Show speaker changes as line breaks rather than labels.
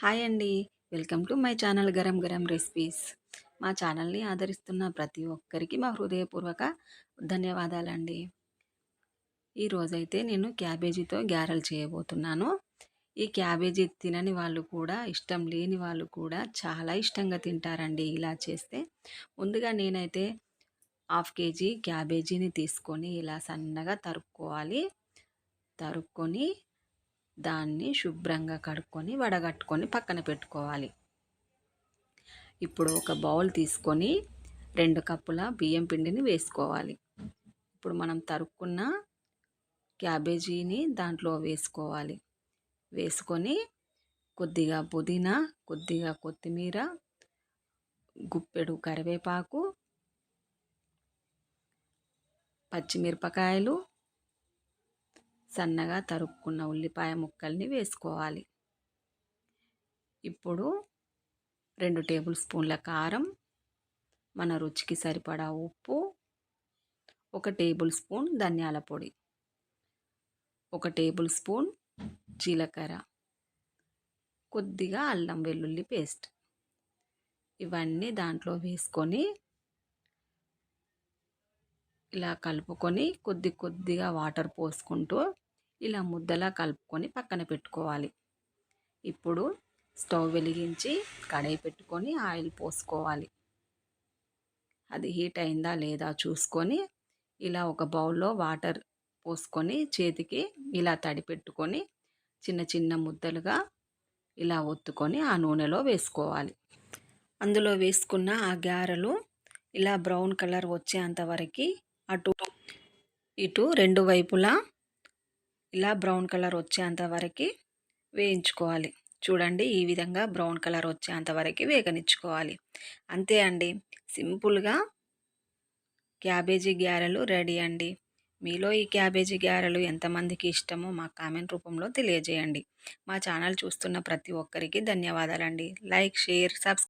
Hi అండి. Welcome to my channel Garam Garam recipes. మా ఛానల్ని ఆదరిస్తున్న ప్రతి ఒక్కరికి మా హృదయపూర్వక ధన్యవాదాలండి. ఈరోజైతే నేను క్యాబేజీతో గ్యారల్ చేయబోతున్నాను. ఈ క్యాబేజీ తినని వాళ్ళు కూడా ఇష్టం లేని వాళ్ళు కూడా చాలా ఇష్టంగా తింటారండి ఇలా చేస్తే. ముందుగా నేనైతే హాఫ్ కేజీ క్యాబేజీని తీసుకొని ఇలా సన్నగా తరుక్కోవాలి. తరుక్కొని దాన్ని శుభ్రంగా కడుక్కొని వడగట్టుకొని పక్కన పెట్టుకోవాలి. ఇప్పుడు ఒక బౌల్ తీసుకొని రెండు కప్పుల బియ్యం పిండిని వేసుకోవాలి. ఇప్పుడు మనం తరుక్కున్న క్యాబేజీని దాంట్లో వేసుకోవాలి. వేసుకొని కొద్దిగా పుదీనా కొద్దిగా కొత్తిమీర గుప్పెడు కరివేపాకు పచ్చిమిరపకాయలు సన్నగా తరుక్కున్న ఉల్లిపాయ ముక్కల్ని వేసుకోవాలి. ఇప్పుడు రెండు టేబుల్ స్పూన్ల కారం మన రుచికి సరిపడా ఉప్పు ఒక టేబుల్ స్పూన్ ధనియాల పొడి ఒక టేబుల్ స్పూన్ జీలకర్ర కొద్దిగా అల్లం వెల్లుల్లి పేస్ట్. ఇవన్నీ దాంట్లో వేసుకొని ఇలా కలుపుకొని కొద్ది కొద్దిగా వాటర్ పోసుకుంటూ ఇలా ముద్దలా కలుపుకొని పక్కన పెట్టుకోవాలి. ఇప్పుడు స్టవ్ వెలిగించి కడాయి పెట్టుకొని ఆయిల్ పోసుకోవాలి. అది హీట్ అయిందా లేదా చూసుకొని ఇలా ఒక బౌల్లో వాటర్ పోసుకొని చేతికి ఇలా తడి పెట్టుకొని చిన్న చిన్న ముద్దలుగా ఇలా ఒత్తుకొని ఆ నూనెలో వేసుకోవాలి. అందులో వేసుకున్న ఆ గారెలు ఇలా బ్రౌన్ కలర్ వచ్చేంత వరకు అటు ఇటు రెండు వైపులా ఇలా బ్రౌన్ కలర్ వచ్చేంత వరకు వేయించుకోవాలి. చూడండి ఈ విధంగా బ్రౌన్ కలర్ వచ్చేంత వరకు వేగనిచ్చుకోవాలి. అంతే అండి. సింపుల్గా క్యాబేజీ గ్యారెలు రెడీ అండి. మీలో ఈ క్యాబేజీ గ్యారెలు ఎంతమందికి ఇష్టమో మా కామెంట్ రూపంలో తెలియజేయండి. మా ఛానల్ చూస్తున్న ప్రతి ఒక్కరికి ధన్యవాదాలండి. Like share subscribe